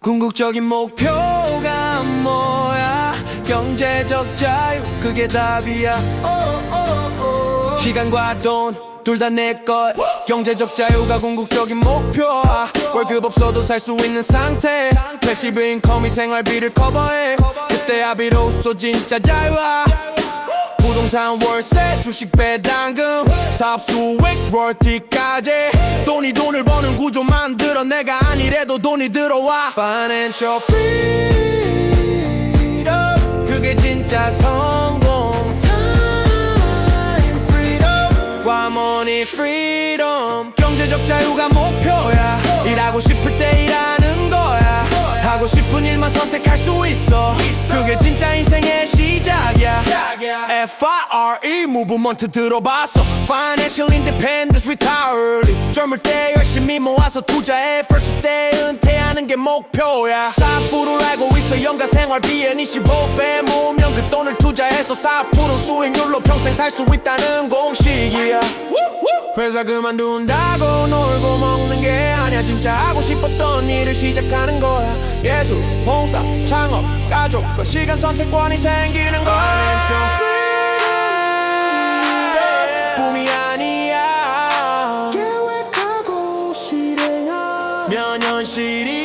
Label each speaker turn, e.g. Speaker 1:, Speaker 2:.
Speaker 1: 궁극적인 목표가 뭐야? 경제적 자유 그게 답이야. 시간과 돈 둘 다 내 것. 경제적 자유가 궁극적인 목표야 월급 없어도 살 수 있는 상태. 패시브 인컴이 생활비를 커버해. 그때야 비로소 진짜 자유야 부동산 월세 주식 배당금 사업 수익 월티까지. 돈이 돈을 버는 구조 만들어 내가 아니래도 돈이 들어와. Financial freedom 그게 진짜 성공. Time freedom 과 money freedom. 경제적 자유가 목표야. 일하고 싶을 때 일하는 거야. 하고 싶은 일만 선택할 수 있어 F-I-R-E 무브먼트 들어봤어 Financial Independence Retire Early 젊을 때 열심히 모아서 투자해. 때 은퇴하는 게 목표야. 사업부를 알고 있어. 연가 생활비엔 25배. 모으면 그 돈을 투자해서 4% 수익률로 평생 살 수 있다는 공식이야. 회사 그만둔다고 놀고 먹는 게 아니야. 진짜 하고 싶었던 일을 시작하는 거야. 예술, 봉사, 창업, 가족과 시간 선택권이 생기는 거야 면현실이